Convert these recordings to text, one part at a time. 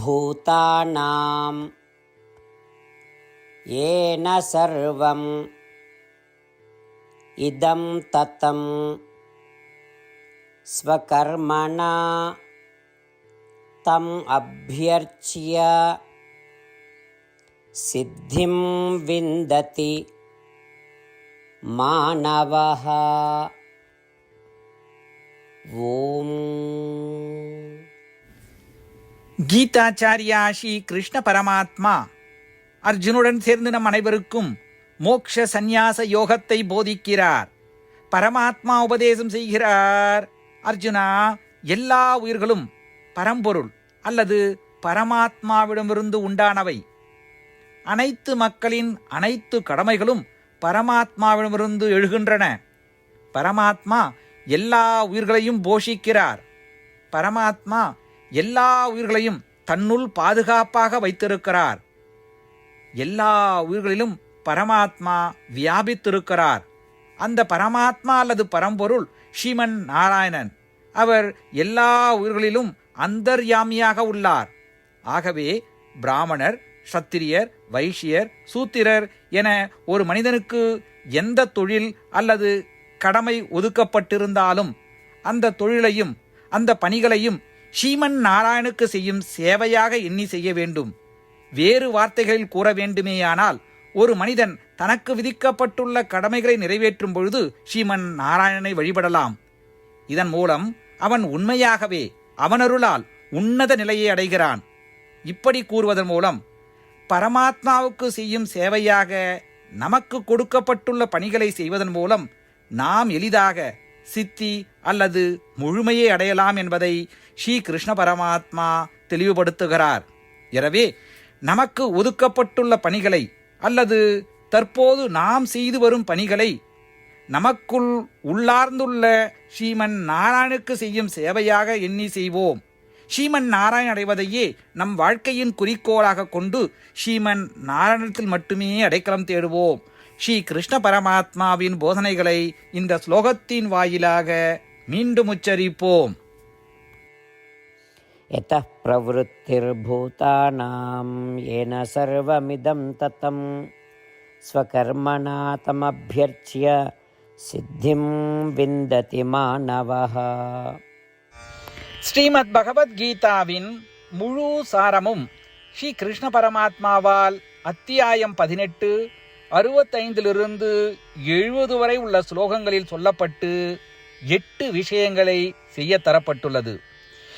भूतानां येन सर्वम् इदं ततं स्वकर्मणा तम् अभ्यर्च्य सिद्धिं विन्दति मानवः ॐ கீதாச்சாரியா ஸ்ரீ கிருஷ்ண பரமாத்மா. அர்ஜுனுடன் சேர்ந்து நம் அனைவருக்கும் மோக்ஷ சந்நியாச யோகத்தை போதிக்கிறார். பரமாத்மா உபதேசம் செய்கிறார். அர்ஜுனா எல்லா உயிர்களும் பரம்பொருள் அல்லது பரமாத்மாவிடமிருந்து உண்டானவை. அனைத்து மக்களின் அனைத்து கடமைகளும் பரமாத்மாவிடமிருந்து எழுகின்றன. பரமாத்மா எல்லா உயிர்களையும் போஷிக்கிறார். பரமாத்மா எல்லா உயிர்களையும் தன்னுள் பாதுகாப்பாக வைத்திருக்கிறார். எல்லா உயிர்களிலும் பரமாத்மா வியாபித்திருக்கிறார். அந்த பரமாத்மா அல்லது பரம்பொருள் ஸ்ரீமன் நாராயணன். அவர் எல்லா உயிர்களிலும் அந்தர்யாமியாக உள்ளார். ஆகவே பிராமணர் சத்திரியர் வைஷ்யர் சூத்திரர் என ஒரு மனிதனுக்கு எந்த தொழில் அல்லது கடமை ஒதுக்கப்பட்டிருந்தாலும் அந்த தொழிலையும் அந்த பணிகளையும் ஸ்ரீமன் நாராயணுக்கு செய்யும் சேவையாக எண்ணி செய்ய வேண்டும். வேறு வார்த்தைகளில் கூற வேண்டுமேயானால் ஒரு மனிதன் தனக்கு விதிக்கப்பட்டுள்ள கடமைகளை நிறைவேற்றும் பொழுது ஸ்ரீமன் நாராயணனை வழிபடலாம். இதன் மூலம் அவன் உண்மையாகவே அவனருளால் உன்னத நிலையை அடைகிறான். இப்படி கூறுவதன் மூலம் பரமாத்மாவுக்கு செய்யும் சேவையாக நமக்கு கொடுக்கப்பட்டுள்ள பணிகளை செய்வதன் மூலம் நாம் எளிதாக சித்தி அல்லது முழுமையை அடையலாம் என்பதை ஸ்ரீ கிருஷ்ண பரமாத்மா தெளிவுபடுத்துகிறார். எனவே நமக்கு ஒதுக்கப்பட்டுள்ள பணிகளை அல்லது தற்போது நாம் செய்து வரும் பணிகளை நமக்குள் உள்ளார்ந்துள்ள ஸ்ரீமன் நாராயணுக்கு செய்யும் சேவையாக எண்ணி செய்வோம். ஸ்ரீமன் நாராயண் அடைவதையே நம் வாழ்க்கையின் குறிக்கோளாக கொண்டு ஸ்ரீமன் நாராயணத்தில் மட்டுமே அடைக்கலம் தேடுவோம். ஸ்ரீ கிருஷ்ண பரமாத்மாவின் போதனைகளை இந்த ஸ்லோகத்தின் வாயிலாக மீண்டும் உச்சரிப்போம். यतः प्रवृत्तिर्भूतानां येन सर्वमिदं ततं स्वकर्मणा तमभ्यर्च्य सिद्धिं विन्दति मानवः ஸ்ரீமத் பகவத்கீதாவின் முழு சாரமும் ஸ்ரீ கிருஷ்ண பரமாத்மாவால் அத்தியாயம் பதினெட்டு அறுபத்தைந்திலிருந்து எழுபது வரை உள்ள ஸ்லோகங்களில் சொல்லப்பட்டு எட்டு விஷயங்களை செய்ய தரப்பட்டுள்ளது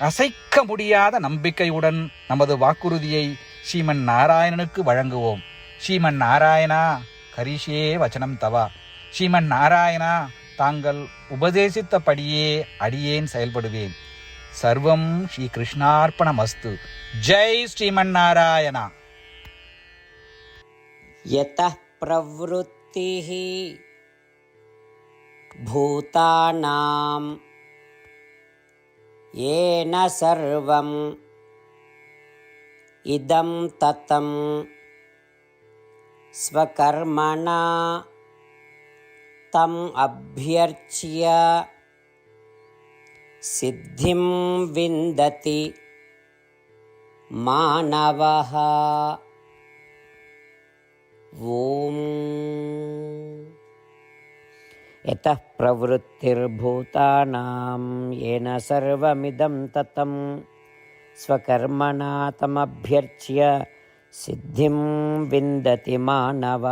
அசைக்க முடியாத நம்பிக்கையுடன் நமது வாக்குறுதியை ஸ்ரீமன் நாராயணனுக்கு வழங்குவோம் ஸ்ரீமன் நாராயணா கரிஷே வச்சனம் தவா ஸ்ரீமன் நாராயணா தாங்கள் உபதேசித்தபடியே அடியேன் செயல்படுவேன் சர்வம் ஸ்ரீ கிருஷ்ணார்ப்பணமஸ்து ஜெய் ஸ்ரீமன் நாராயணா यतः प्रवृत्तिः भूतानां येन सर्वम् इदं ततं स्वकर्मणा तम् अभ्यर्च्य सिद्धिं विन्दति मानवः ॐ యతః ప్రవృత్తిర్భూతానాం ఏన సర్వమిదం తతం స్వకర్మణా తమభ్యర్చ్య సిద్ధిం విందతి మానవ